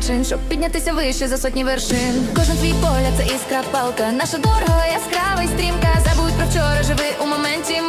причин, щоб піднятися вище за сотні вершин. Кожен твій погляд це іскра палка, наша дорога яскрава і стрімка. Забудь про вчора, живи у моменті.